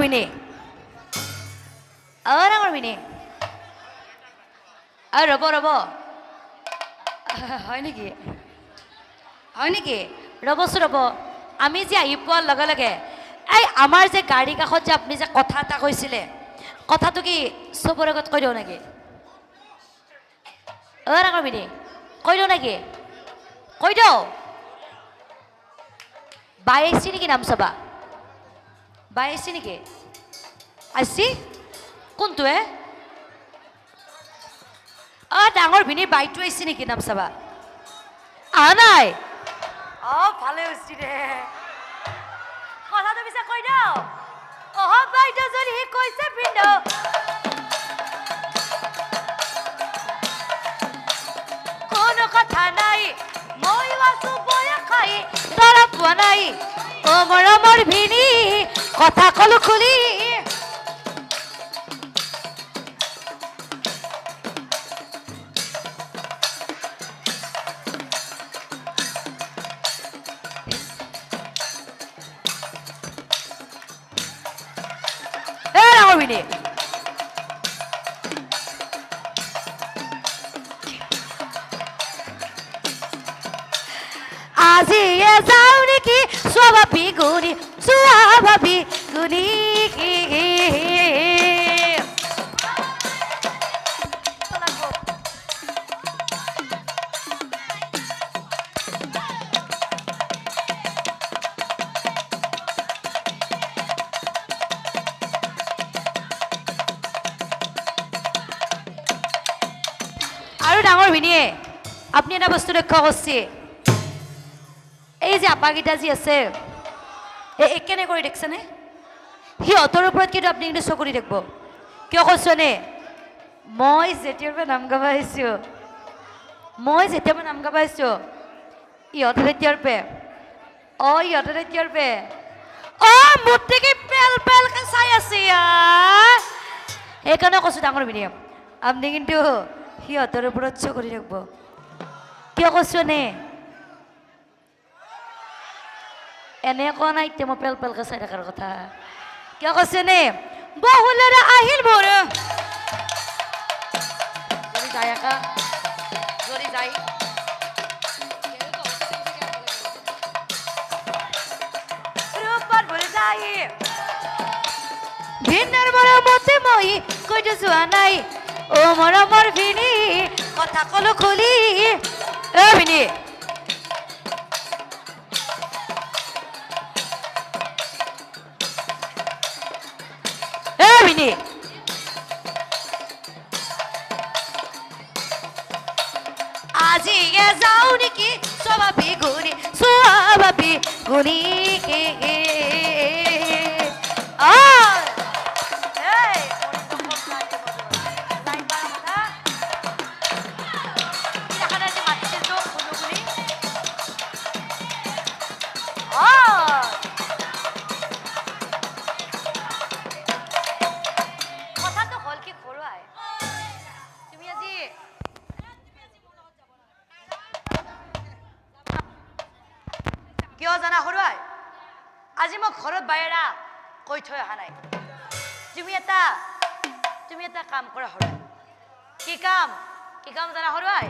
Vini অ ডাঙৰ Vini অ ৰ'ব ৰ'ব হয় নেকি হয় নেকি ৰ'বচোন ৰ'ব আমি যে আহি পোৱাৰ লগে লগে এই আমাৰ যে গাড়ী কাষত যে আপুনি যে কথা এটা কৈছিলে কথাটো কি চবৰে আগত কৈ দিওঁ নেকি অ ডাঙৰ ভিনি কৈ দিওঁ নেকি কৈ দিওঁ বাই আহিছে নেকি নাম চাবা আহিছে নেকি আহিছি কোনটোৱে অ ডাঙৰ ভিনিৰ বাইটো আহিছে নেকি নাম চাবা আহা নাই অ ভালে হৈছে দে কথাটো পিছে কৈ দিওঁ অহ বাইদেউ যদি সি কৈছে পিন্ধ কোনো কথা নাই মই আছো বয়া খাই তৰা পোৱা নাই অ মৰমৰ ভিনি কথা কলো ভিনি আজি এ যাওঁ নেকি স্বভাৱী গুণী স্বভাৱী গুণী আৰু ডাঙৰ ভিনিয়ে, আপুনি এটা বস্তু লক্ষ্য কৰিছে। এই যে আপাকেইটা যি আছে এই একেনে কৰি দেখিছেনে? সিহঁতৰ ওপৰত কিন্তু আপুনি কিন্তু চকু দি থাকিব কিয় কৈছনে মই যেতিয়াৰ পৰা নাম গাব আহিছোঁ, মই যেতিয়াৰ পৰা নাম গাব আহিছোঁ, ইহঁতে তেতিয়াৰ পে, অ, ইহঁতে তেতিয়াৰ পে, অ মোতকে পেল, পেলকে চাই আছে সেইকাৰণে কৈছোঁ ডাঙৰ ভিনিয়ে আপুনি কিন্তু সিহঁতৰ ওপৰত চকু দি থাকিব কিয় কৈছোঁ নে এনে কোৱা নাই, এতিয়া মই পেল পেলকে চাই থকাৰ কথা। কিয় কৈছে নে? বহুলৰে আহিল মোৰ। যায় একা যদি যায়। ভিন্নৰ মৰমতে মই কৈতো যোৱা নাই। অ, মৰমৰ ভিনি, কথা কলো খুলি। অ ভিনি। এ ভিনি আজি এ যাও নেকি স্বভাৱী গুণী স্বভাৱী গুণী আ কিয় জানা সৰুৱাই? আজি মই ঘৰত বাহিৰা কৈ থৈ অহা নাই। তুমি এটা তুমি এটা কাম কৰা সৰুৱাই। কি কাম? কি কাম জানা সৰুৱাই?